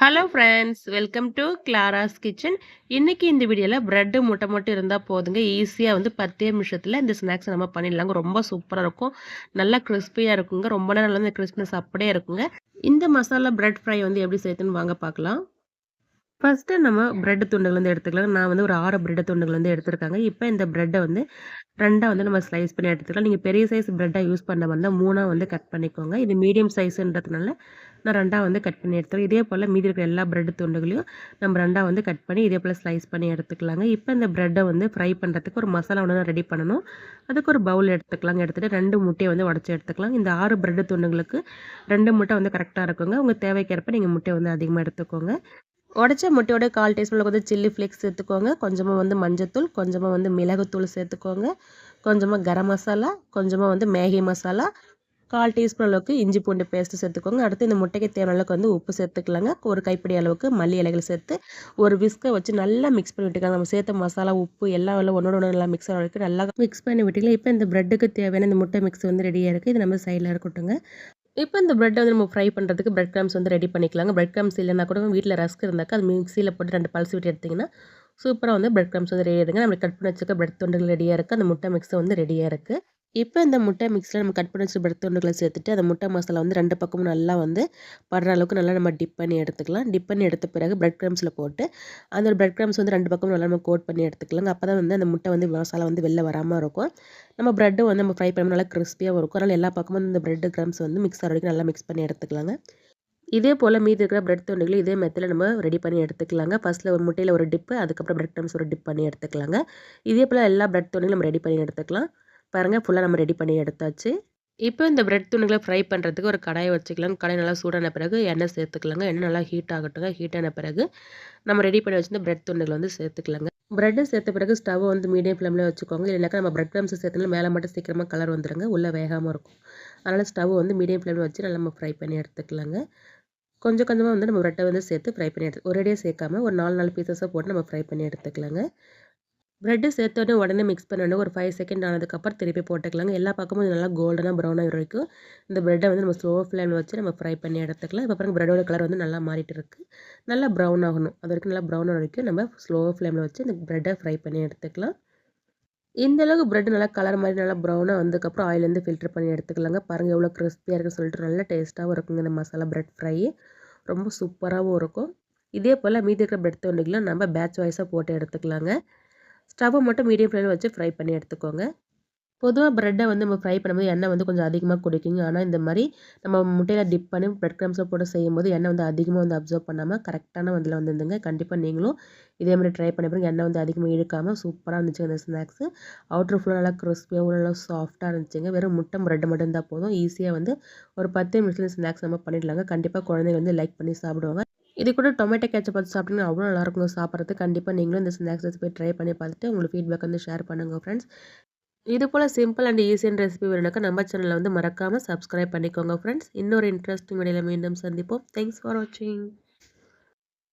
Hello friends welcome to Clara's kitchen இன்றைக்கி இந்த வீடியோவில் ப்ரெட்டு முட்டை மட்டும் இருந்தால் போதுங்க. ஈஸியாக வந்து பத்தே நிமிஷத்தில் இந்த ஸ்நாக்ஸ் நம்ம பண்ணிடலாங்க. ரொம்ப சூப்பராக இருக்கும். நல்லா கிறிஸ்பியாக இருக்குங்க. ரொம்ப நேரம் நல்லா இந்த கிறிஸ்பினஸ் அப்படியே இருக்குங்க. இந்த மசாலா ப்ரெட் ஃப்ரை வந்து எப்படி சேர்த்துன்னு வாங்க பார்க்கலாம். ஃபஸ்ட்டு நம்ம ப்ரெட் துண்டுகள் வந்து எடுத்துக்கலாம். நான் வந்து ஒரு ஆறு ப்ரெட் துண்டுகள் வந்து எடுத்துருக்காங்க. இப்போ இந்த ப்ரெட்டை வந்து ரெண்டாக வந்து நம்ம ஸ்லைஸ் பண்ணி எடுத்துக்கலாம். நீங்கள் பெரிய சைஸ் ப்ரெட்டாக யூஸ் பண்ண வந்தால் மூணாக வந்து கட் பண்ணிக்கோங்க. இது மீடியம் சைஸுன்றதுனால நான் ரெண்டாக வந்து கட் பண்ணி எடுத்துக்கலாம் இதே போல் மீதி இருக்கிற எல்லா ப்ரெட் துண்டுகளையும் நம்ம ரெண்டாக வந்து கட் பண்ணி இதே போல் ஸ்லைஸ் பண்ணி எடுத்துக்கலாங்க. இப்போ இந்த ப்ரெட்டை வந்து ஃப்ரை பண்ணுறதுக்கு ஒரு மசாலா ஒன்று ரெடி பண்ணணும். அதுக்கு ஒரு பவுல் எடுத்துக்கலாங்க. எடுத்துகிட்டு ரெண்டு முட்டையை வந்து உடச்சி எடுத்துக்கலாம். இந்த ஆறு ப்ரெட் துண்டுகளுக்கு ரெண்டு முட்டை வந்து கரெக்டாக இருக்குங்க. உங்கள் தேவைக்கேற்ப நீங்கள் முட்டை வந்து அதிகமாக எடுத்துக்கோங்க. உடச்ச முட்டையோட கால் டீஸ்பூனில் வந்து சில்லி ஃப்ளேக்ஸ் சேர்த்துக்கோங்க. கொஞ்சமாக வந்து மஞ்சத்தூள் கொஞ்சமாக வந்து மிளகுத்தூள் சேர்த்துக்கோங்க. கொஞ்சமாக கரம் மசாலா கொஞ்சமாக வந்து மேகி மசாலா கால் டீஸ்பூன் அளவுக்கு இஞ்சி பூண்டு பேஸ்ட்டு சேர்த்துக்கோங்க. அடுத்து இந்த முட்டைக்கு தேவையான அளவுக்கு வந்து உப்பு சேர்த்துக்கலாங்க. ஒரு கைப்பிடி அளவுக்கு மல்லி இலைகள் சேர்த்து ஒரு விஸ்கை வச்சு நல்லா மிக்ஸ் பண்ணி விட்டுக்கலாம் நம்ம சேர்த்த மசாலா உப்பு எல்லாம் எல்லாம் ஒன்றோட ஒன்று நல்லா மிக்ஸ் ஆகிறதுக்கு நல்லா மிக்ஸ் பண்ணி விட்டுக்கலாம் இப்போ இந்த ப்ரெட்டுக்கு தேவையான இந்த முட்டை மிக்ஸ் வந்து ரெடியாக இருக்குது இது நம்ம சைடில் இருக்கட்டுங்க இப்போ இந்த ப்ரெட்டை வந்து நம்ம ஃப்ரை பண்ணுறதுக்கு ப்ரெட் கிராம்ஸ் வந்து ரெடி பண்ணிக்கலாங்க. ப்ரெட் கிராம்ஸ் இல்லைனா கூட வீட்டில் ரஸ்க் இருந்தாக்கா அது மிக்சியில் போட்டு ரெண்டு பல்ஸ் விட்டு எடுத்திங்கன்னா சூப்பராக வந்து ப்ரெட் கிராம்ஸ் வந்து ரெடி ஆகிடுங்க நம்ம கட் பண்ணி வச்சுக்க ப்ரெட் தொண்டுகள் ரெடியாக இருக்குது அந்த முட்டை மிக்ஸ் வந்து ரெடியாக இருக்குது இப்போ இந்த முட்டை மிக்ஸில் நம்ம கட் பண்ணி வச்சு ப்ரெட் துண்டுகளை சேர்த்துட்டு அந்த முட்டை மசாலா வந்து ரெண்டு பக்கமும் நல்லா வந்து படுற அளவுக்கு நல்லா நம்ம டிப் பண்ணி எடுத்துக்கலாம். டிப் பண்ணி எடுத்த பிறகு ப்ரெட் க்ரம்ஸில் போட்டு அந்த ப்ரெட் க்ரம்ஸ் வந்து ரெண்டு பக்கமும் நல்லா நம்ம கோட் பண்ணி எடுத்துக்கலாங்க. அப்போ தான் வந்து அந்த முட்டை வந்து மசாலா வந்து வெளில வராமல் இருக்கும். நம்ம ப்ரெட்டு வந்து நம்ம ஃப்ரை பண்ணி நல்லா கிறிஸ்பியாக இருக்கும். அதனால் எல்லா பக்கமும் இந்த ப்ரெட் க்ரம்ஸ் வந்து மிக்ஸ் ஆகிற வரைக்கும் நல்லா மிக்ஸ் பண்ணி எடுத்துக்கலாங்க. இதே போல் மீதி இருக்கிற ப்ரெட் துண்டுகளும் இதே மெத்தில் நம்ம ரெடி பண்ணி எடுத்துக்கலாங்க. ஃபஸ்ட்டில் ஒரு முட்டையில் ஒரு டிப்பு அதுக்கப்புறம் ப்ரெட் க்ரம்ஸ் ஒரு டிப் பண்ணி எடுத்துக்கலாங்க. இதே போல் எல்லா ப்ரெட் துண்டுகளும் நம்ம ரெடி பண்ணி எடுத்துக்கலாம். பாருங்கள் ஃபுல்லாக நம்ம ரெடி பண்ணி எடுத்தாச்சு. இப்போ இந்த பிரெட் துணிகளை ஃப்ரை பண்ணுறதுக்கு ஒரு கடாயை வச்சுக்கலாம் கடாய் நல்லா சூடான பிறகு எண்ணெய் சேர்த்துக்கலாங்க. எண்ணெய் நல்லா ஹீட் ஆகட்டுங்க. ஹீட் ஆன பிறகு நம்ம ரெடி பண்ணி வச்சுருந்த பிரெட் துண்டுகளை வந்து சேர்த்துக்கலாங்க. ப்ரெட்டு சேர்த்த பிறகு ஸ்டவ் வந்து மீடியம் ஃப்ளேமில் வச்சுக்கோங்க. இல்லைனாக்கா நம்ம பிரெட் க்ரம்ஸ் சேர்த்துனா மேலே மட்டும் சீக்கிரமாக கலர் வந்துடுங்க உள்ளே வேகாமல் இருக்கும். அதனால் ஸ்டவ் வந்து மீடியம் ஃப்ளேமில் வச்சு நல்லா நம்ம ஃப்ரை பண்ணி எடுத்துக்கலாங்க. கொஞ்சம் கொஞ்சமாக வந்து நம்ம ப்ரெட்டை வந்து சேர்த்து ஃப்ரை பண்ணி எடுத்து ஒரேடியாக சேர்க்காம ஒரு நாலு நாலு பீசஸாக போட்டு நம்ம ஃப்ரை பண்ணி எடுத்துக்கலாங்க. ப்ரெட்டு சேர்த்தோடனே உடனே மிக்ஸ் பண்ணணும். ஒரு ஃபைவ் செகண்ட் ஆனதுக்கப்புறம் திருப்பி போட்டுக்கலாங்க. எல்லா பக்கமும் நல்லா கோல்டனாக ப்ரௌன் ஆகிற வரைக்கும் இந்த ப்ரெட்டை வந்து நம்ம ஸ்லோ ஃப்ளேமில் வச்சு நம்ம ஃப்ரை பண்ணி எடுத்துக்கலாம். இப்போ பாருங்கள் ப்ரெட்டோட கலர் வந்து நல்லா மாறிட்டு இருக்குது நல்லா ப்ரௌன் ஆகணும். அது வரைக்கும் நல்லா ப்ரௌன் வரைக்கும் நம்ம ஸ்லோ ஃப்ளேமில் வச்சு இந்த ப்ரெட்டை ஃப்ரை பண்ணி எடுத்துக்கலாம். இந்த அளவுக்கு ப்ரெட் நல்லா கலர் மாதிரி நல்லா ப்ரௌனாக வந்ததுக்கப்புறம் ஆயிலேருந்து ஃபில்டர் பண்ணி எடுத்துக்கலாங்க. பாருங்கள் எவ்வளோ கிறிஸ்பியாக இருக்குன்னு சொல்லிட்டு நல்லா டேஸ்ட்டாகவும் இருக்குங்க இந்த மசாலா ப்ரெட் ஃப்ரை ரொம்ப சூப்பராகவும் இருக்கும். இதே போல் மீதி இருக்கிற ப்ரெட் தொண்டிகளும் நம்ம பேட்ச் வைஸாக போட்டு எடுத்துக்கலாங்க. ஸ்டவ்வை மட்டும் மீடியம் ஃப்ளேமில் வச்சு ஃப்ரை பண்ணி எடுத்துக்கோங்க. பொதுவாக ப்ரெட்டை வந்து நம்ம ஃப்ரை பண்ணும்போது எண்ணெய் வந்து கொஞ்சம் அதிகமாக குடிக்குங்க. ஆனால் இந்த மாதிரி நம்ம முட்டையில் டிப் பண்ணி ப்ரெட் க்ரம்ஸை போட்டு செய்யும்போது எண்ணெய் வந்து அதிகமாக வந்து அப்சர்வ் பண்ணாமல் கரெக்டான வந்தில் வந்துருந்துங்க. கண்டிப்பாக நீங்களும் இதே மாதிரி ட்ரை பண்ணி பாருங்க. எண்ணெய் வந்து அதிகமாக இழுக்காமல் சூப்பராக இருந்துச்சு அந்த ஸ்நாக்ஸு அவுட்ரு ஃபுல்லாக நல்லா கிறிஸ்பியாக நல்லா சாஃப்ட்டாக இருந்துச்சுங்க. வெறும் முட்டை ப்ரெட் மட்டும் இருந்தால் போதும். ஈஸியாக வந்து ஒரு பத்து நிமிஷத்தில் ஸ்நாக்ஸ் நம்ம பண்ணிடலாங்க. கண்டிப்பாக குழந்தைங்க வந்து லைக் பண்ணி சாப்பிடுவாங்க. இது கூட டொமேட்டோ கேட்சப் பார்த்து சாப்பிட்டீங்கன்னா அவ்வளோ நல்லாயிருக்கும் சாப்பிட்றது கண்டிப்பாக நீங்களும் இந்த ஸ்நாக்ஸ் ரெசிபி ட்ரை பண்ணி பார்த்துட்டு உங்களுக்கு ஃபீட்பேக் வந்து ஷேர் பண்ணுங்கள் ஃப்ரெண்ட்ஸ் இது போல் சிம்பிள் அண்ட் ஈஸியான ரெசிபி வேணுனாக்கா நம்ம சேனலில் வந்து மறக்காமல் சப்ஸ்கிரைப் பண்ணிக்கோங்க ஃப்ரெண்ட்ஸ் இன்னொரு இன்ட்ரெஸ்டிங் வீடியோவில் மீண்டும் சந்திப்போம். தேங்க்ஸ் ஃபார் வாட்சிங்